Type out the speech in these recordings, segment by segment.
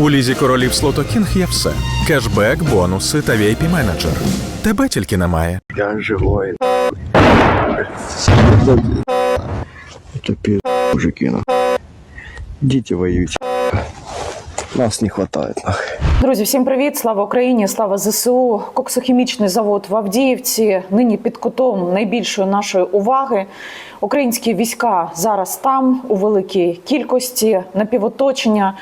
У лізі королів Слотокінг є все: кешбек, бонуси та vip менеджер Тебе тільки немає. Я живой. Это мужики, на. Идите воюйте. Нас не хватает. Друзі, всім привіт! Слава Україні! Слава ЗСУ! Коксохімічний завод в Авдіївці нині під кутом найбільшої нашої уваги. Українські війська зараз там у великій кількості напівоточення.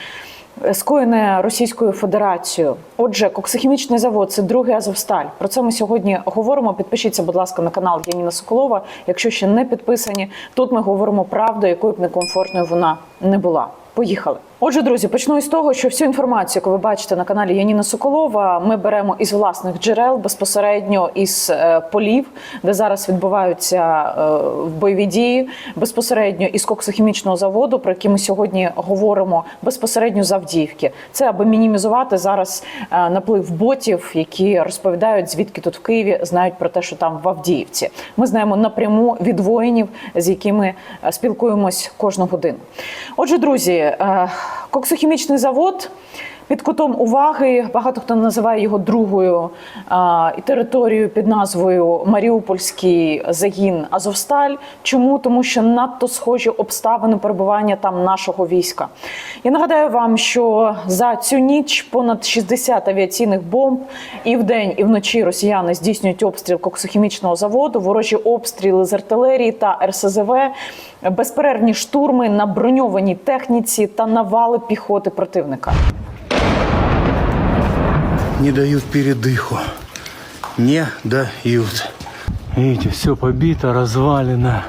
Скоєне Російською Федерацією. Отже, коксохімічний завод це другий Азовсталь. Про це ми сьогодні говоримо. Підпишіться, будь ласка, на канал Яніна Соколова. Якщо ще не підписані, тут ми говоримо правду, якою б некомфортною вона не була. Поїхали. Отже, друзі, почну із того, що всю інформацію, яку ви бачите на каналі Яніна Соколова, ми беремо із власних джерел безпосередньо із е, полів, де зараз відбуваються е, бойові дії, безпосередньо із коксохімічного заводу, про який ми сьогодні говоримо, безпосередньо з Авдіївки. Це аби мінімізувати зараз е, наплив ботів, які розповідають, звідки тут в Києві знають про те, що там в Авдіївці. Ми знаємо напряму від воїнів, з якими спілкуємось кожну годину. Отже, друзі, коксохімічний завод. Під кутом уваги багато хто називає його другою а, територією під назвою Маріупольський загін Азовсталь. Чому? Тому що надто схожі обставини перебування там нашого війська. Я нагадаю вам, що за цю ніч понад 60 авіаційних бомб і вдень, і вночі росіяни здійснюють обстріл коксохімічного заводу, ворожі обстріли з артилерії та РСЗВ, безперервні штурми на броньованій техніці та навали піхоти противника. Не дают передыху. Не дают. Видите, все побито, развалено.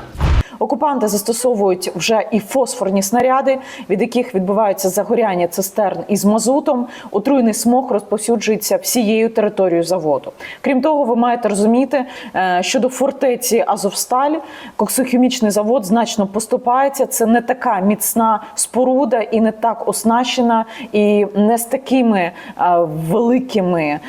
Окупанти застосовують вже і фосфорні снаряди, від яких відбуваються загоряння цистерн із мазутом. Отруйний смог розповсюджується всією територією заводу. Крім того, ви маєте розуміти, е, щодо фортеці Азовсталь, коксохімічний завод значно поступається. Це не така міцна споруда і не так оснащена, і не з такими е, великими е,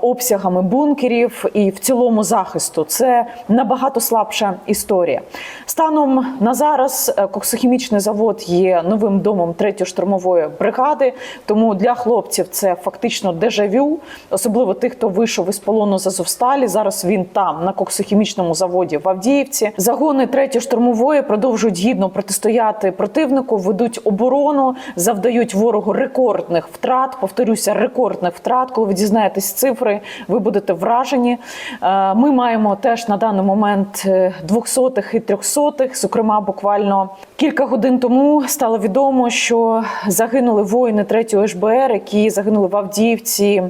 обсягами бункерів і в цілому захисту. Це набагато слабша історія. Станом на зараз е, коксохімічний завод є новим домом 3-ї штурмової бригади. Тому для хлопців це фактично дежавю, особливо тих, хто вийшов із полону з Азовсталі. Зараз він там на коксохімічному заводі в Авдіївці. Загони 3-ї штурмової продовжують гідно протистояти противнику, ведуть оборону, завдають ворогу рекордних втрат. Повторюся, рекордних втрат. Коли ви дізнаєтесь цифри, ви будете вражені. Е, Ми маємо теж на даний момент е, двохсотих і трьохсотих. Зокрема, буквально кілька годин тому стало відомо, що загинули воїни 3-го ШБР, які загинули в Авдіївці.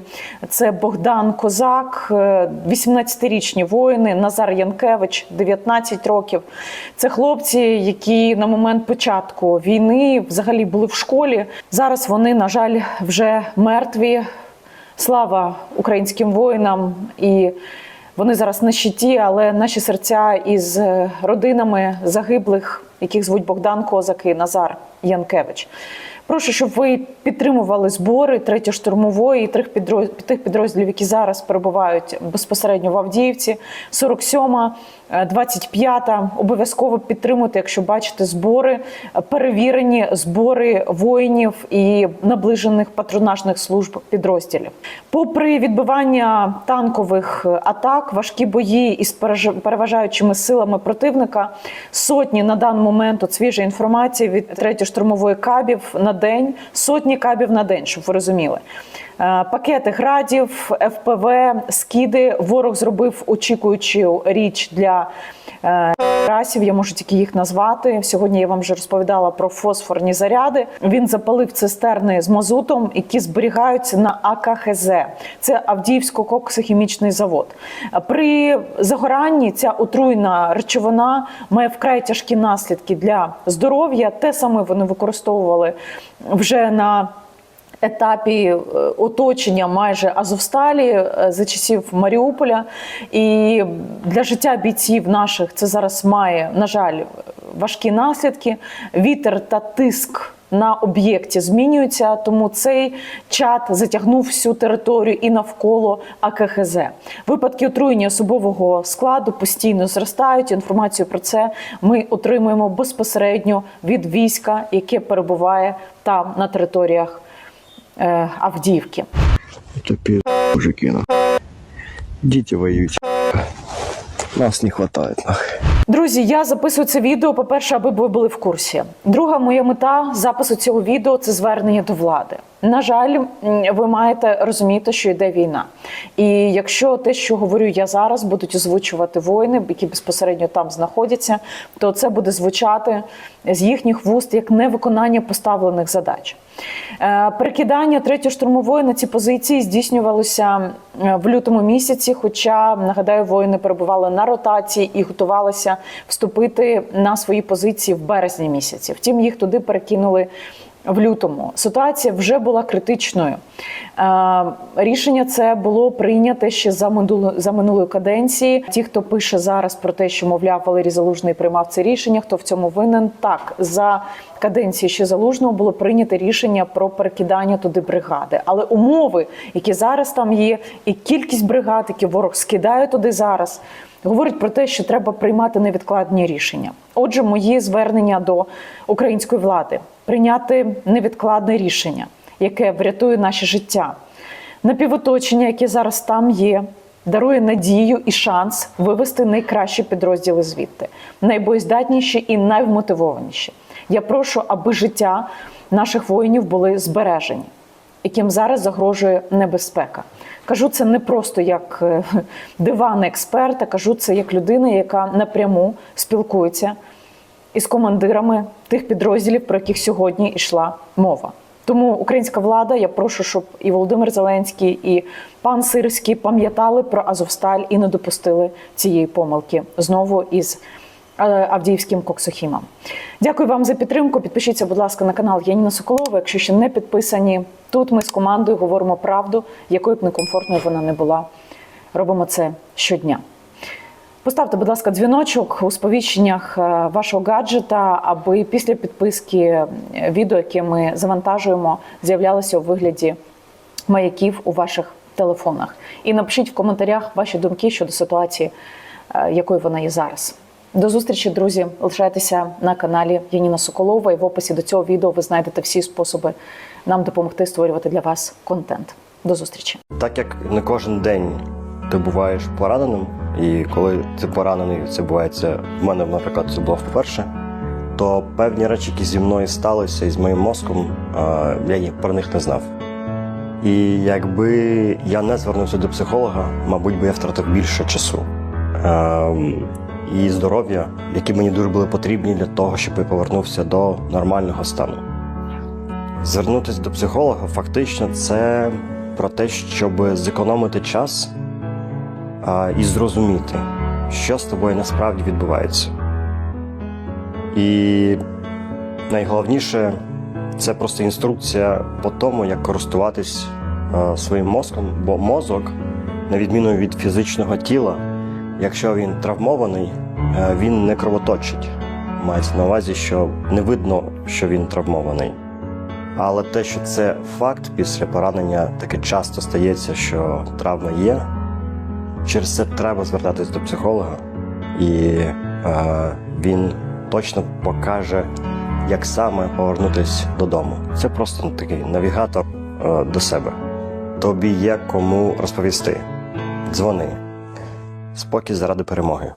Це Богдан Козак, е, 18-річні воїни, Назар Янкевич, 19 років. Це хлопці, які на момент початку війни взагалі були в школі. Зараз вони, на жаль, вже мертві. Слава українським воїнам і вони зараз на щиті, але наші серця із е, родинами загиблих, яких звуть Богдан Козак і Назар Янкевич. Прошу, щоб ви підтримували збори третьої штурмової і тих підрозділів, які зараз перебувають безпосередньо в Авдіївці. 47-ма, е, 25-та. Обов'язково підтримуйте, якщо бачите збори, е, перевірені збори воїнів і наближених патронажних служб підрозділів. Попри відбивання танкових е, атак, важкі бої із переважаючими силами противника, сотні на даний момент от свіжа інформація від 3-ї штурмової кабів на день, сотні кабів на день, щоб ви розуміли. Е, Пакети градів, ФПВ, скиди. Ворог зробив очікуючу річ для е, расів. Я можу тільки їх назвати. Сьогодні я вам вже розповідала про фосфорні заряди. Він запалив цистерни з мазутом, які зберігаються на АКХЗ. Це Авдіївсько-коксохімічний завод. При загоранні ця отруйна речовина має вкрай тяжкі наслідки для здоров'я. Те саме вони використовували вже на етапі е, оточення майже Азовсталі е, за часів Маріуполя. І для життя бійців наших це зараз має, на жаль, важкі наслідки. Вітер та тиск. На об'єкті змінюються, тому цей чат затягнув всю територію і навколо АКХЗ. Випадки отруєння особового складу постійно зростають. Інформацію про це ми отримуємо безпосередньо від війська, яке перебуває там на територіях е, Авдіївки. Це пі... мужики, на. Діти воюють. Нас не вистачає. Друзі, я записую це відео. По-перше, аби ви були в курсі. Друга моя мета запису цього відео це звернення до влади. На жаль, ви маєте розуміти, що йде війна. І якщо те, що говорю я зараз, будуть озвучувати воїни, які безпосередньо там знаходяться, то це буде звучати з їхніх вуст як невиконання поставлених задач. Е, Перекидання третьої штурмової на ці позиції здійснювалося в лютому місяці. Хоча нагадаю, воїни перебували на ротації і готувалися вступити на свої позиції в березні місяці. Втім, їх туди перекинули. В лютому ситуація вже була критичною. Е, рішення це було прийняте ще за минуло за минулої каденції. Ті, хто пише зараз про те, що мовляв Валерій Залужний приймав це рішення, хто в цьому винен, так за каденції ще залужного було прийнято рішення про перекидання туди бригади. Але умови, які зараз там є, і кількість бригад, які ворог скидає туди зараз, говорить про те, що треба приймати невідкладні рішення. Отже, мої звернення до української влади прийняти невідкладне рішення, яке врятує наше життя. Напівоточення, яке зараз там є, дарує надію і шанс вивести найкращі підрозділи звідти, найбоєздатніші і найвмотивованіші. Я прошу, аби життя наших воїнів були збережені, яким зараз загрожує небезпека. Кажу це не просто як е, диван експерта, кажу це як людина, яка напряму спілкується із командирами тих підрозділів, про яких сьогодні йшла мова. Тому українська влада, я прошу, щоб і Володимир Зеленський, і пан Сирський пам'ятали про Азовсталь і не допустили цієї помилки знову із Авдіївським коксохімом. Дякую вам за підтримку. Підпишіться, будь ласка, на канал Яніна Соколова. Якщо ще не підписані, тут ми з командою говоримо правду, якою б некомфортною вона не була. Робимо це щодня. Поставте, будь ласка, дзвіночок у сповіщеннях е, вашого гаджета, аби після підписки е, відео, яке ми завантажуємо, з'являлося у вигляді маяків у ваших телефонах. І напишіть в коментарях ваші думки щодо ситуації, е, якою вона є зараз. До зустрічі, друзі. Лишайтеся на каналі Яніна Соколова. І в описі до цього відео ви знайдете всі способи нам допомогти створювати для вас контент. До зустрічі. Так як не кожен день ти буваєш пораненим, і коли ти поранений, це бувається в мене, наприклад, це було вперше, то певні речі, які зі мною сталися і з моїм мозком, я їх про них не знав. І якби я не звернувся до психолога, мабуть би я втратив більше часу ем, і здоров'я, які мені дуже були потрібні для того, щоб я повернувся до нормального стану. Звернутися до психолога фактично це про те, щоб зекономити час а, і зрозуміти, що з тобою насправді відбувається. І найголовніше це просто інструкція по тому, як користуватись а, своїм мозком, бо мозок, на відміну від фізичного тіла, якщо він травмований, е, він не кровоточить. Мається на увазі, що не видно, що він травмований. Але те, що це факт після поранення, таке часто стається, що травма є. Через це треба звертатись до психолога, і е, він точно покаже, як саме повернутися додому. Це просто такий навігатор е, до себе. Тобі є кому розповісти. Дзвони. Спокій заради перемоги.